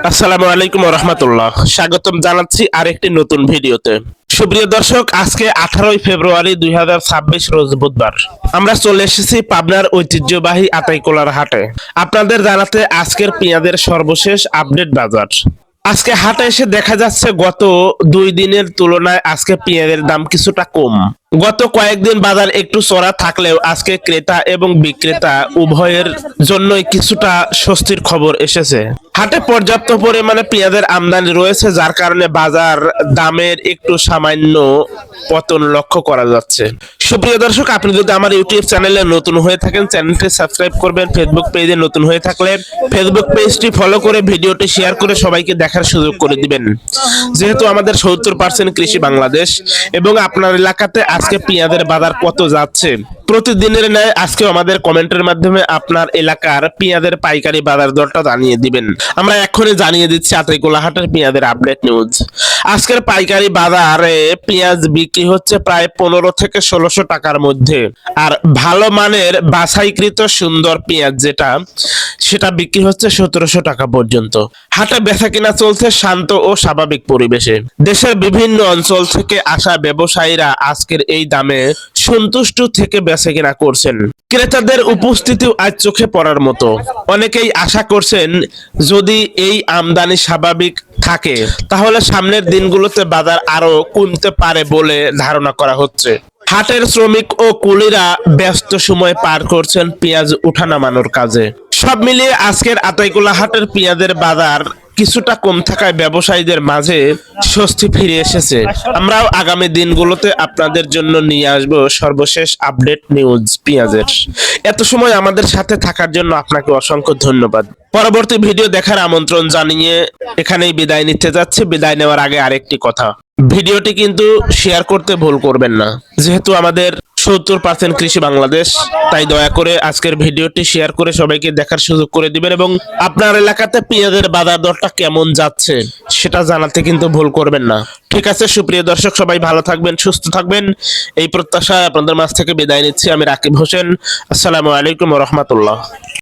আসসালামু আলাইকুম রহমতুল্লাহ স্বাগতম জানাচ্ছি আরেকটি নতুন ভিডিওতে। সুপ্রিয় দর্শক, আজকে আঠারোই ফেব্রুয়ারি দুই রোজ বুধবার। আমরা চলে এসেছি পাবনার ঐতিহ্যবাহী আতাইকোলার হাটে। আপনাদের জানাতে আজকের পেঁয়াজের সর্বশেষ আপডেট বাজার। আজকে হাটে এসে দেখা যাচ্ছে গত দুই দিনের তুলনায় আজকে পেঁয়াজের দাম কিছুটা কম। গত কয়েকদিন বাজার একটু চড়া থাকলেও আজকে ক্রেতা এবং বিক্রেতা উভয়ের জন্যই কিছুটা স্বস্তির খবর এসেছে। হাটে পর্যাপ্ত পরিমাণে পেঁয়াজের আমদানি রয়েছে, যার কারণে বাজার দামের একটু সামান্য পতন লক্ষ্য করা যাচ্ছে। সুপ্রিয় দর্শক, আপনি যদি আমার ইউটিউব চ্যানেলে নতুন হয়ে থাকেন, চ্যানেলটি সাবস্ক্রাইব করবেন। ফেসবুক পেজে নতুন হয়ে থাকলে ফেসবুক পেজটি ফলো করে ভিডিওটি শেয়ার করে সবাইকে দেখার সুযোগ করে দিবেন। যেহেতু আমাদের সত্তর পার্সেন্ট কৃষি বাংলাদেশ এবং আপনার এলাকাতে আজকে পেঁয়াজের বাজার কত যাচ্ছে, প্রতিদিনের ন্যায় আজকে আমাদের কমেন্টের মাধ্যমে আপনার এলাকার পেঁয়াজের পাইকারি বাজার দরটা জানিয়ে দিবেন। আমরা এখনই জানিয়ে দিচ্ছি আতাইকুলা হাটের পেঁয়াজের আপডেট নিউজ আজকের পাইকারি বাজারে পেঁয়াজ বিক্রি হচ্ছে প্রায় পনেরো থেকে ষোলোশো টাকার মধ্যে। আর ভালো মানের বাছাইকৃত সুন্দর পেঁয়াজ যেটা, সেটা বিক্রি হচ্ছে সতেরোশো টাকা পর্যন্ত। হাটে বেচা কিনা চলছে শান্ত ও স্বাভাবিক পরিবেশে। দেশের বিভিন্ন অঞ্চল থেকে আসা ব্যবসায়ীরা আজকের এই দামে সন্তুষ্ট থেকে বেচা কিনা করছেন। ক্রেতাদের উপস্থিতি আজ চোখে পড়ার মতো। অনেকেই আশা করছেন, যদি এই আমদানি স্বাভাবিক থাকে, তাহলে সামনের দিনগুলোতে বাজার আরও কমতে পারে বলে ধারণা করা হচ্ছে। হাটের শ্রমিক ও কুলিরা ব্যস্ত সময় পার করছেন পেঁয়াজ উঠানামানোর কাজে। সব মিলিয়ে আজকের আতাইকুলা হাটের পেঁয়াজের বাজার কিছুটা কম থাকায় ব্যবসায়ীদের মাঝে স্বস্তি ফিরে এসেছে। আমরাও আগামী দিনগুলোতে আপনাদের জন্য নিয়ে আসব সর্বশেষ আপডেট নিউজ পেঁয়াজের। এত সময় আমাদের সাথে থাকার জন্য আপনাকে অসংখ্য ধন্যবাদ। পরবর্তী ভিডিও দেখার আমন্ত্রণ জানিয়ে এখানেই বিদায় নিতে যাচ্ছে। বিদায় নেওয়ার আগে আরেকটি কথা। ভিডিওটি কিন্তু শেয়ার করতে ভুল করবেন না। যেহেতু আমাদের সত্তর পার্সেন্ট কৃষি বাংলাদেশ। তাই দয়া করে আজকের ভিডিওটি শেয়ার করে সবাইকে দেখার সুযোগ করে দিবেন এবং আপনার এলাকাতে পেঁয়াজের বাজার দরটা কেমন যাচ্ছে সেটা জানাতে কিন্তু ভুল করবেন না। ঠিক আছে, সুপ্রিয় দর্শক, সবাই ভালো থাকবেন, সুস্থ থাকবেন। এই প্রত্যাশায় আপনাদের মাছ থেকে বিদায় নিচ্ছি আমি রাকিব হোসেন। আসসালামু আলাইকুম রহমতুল্লাহ।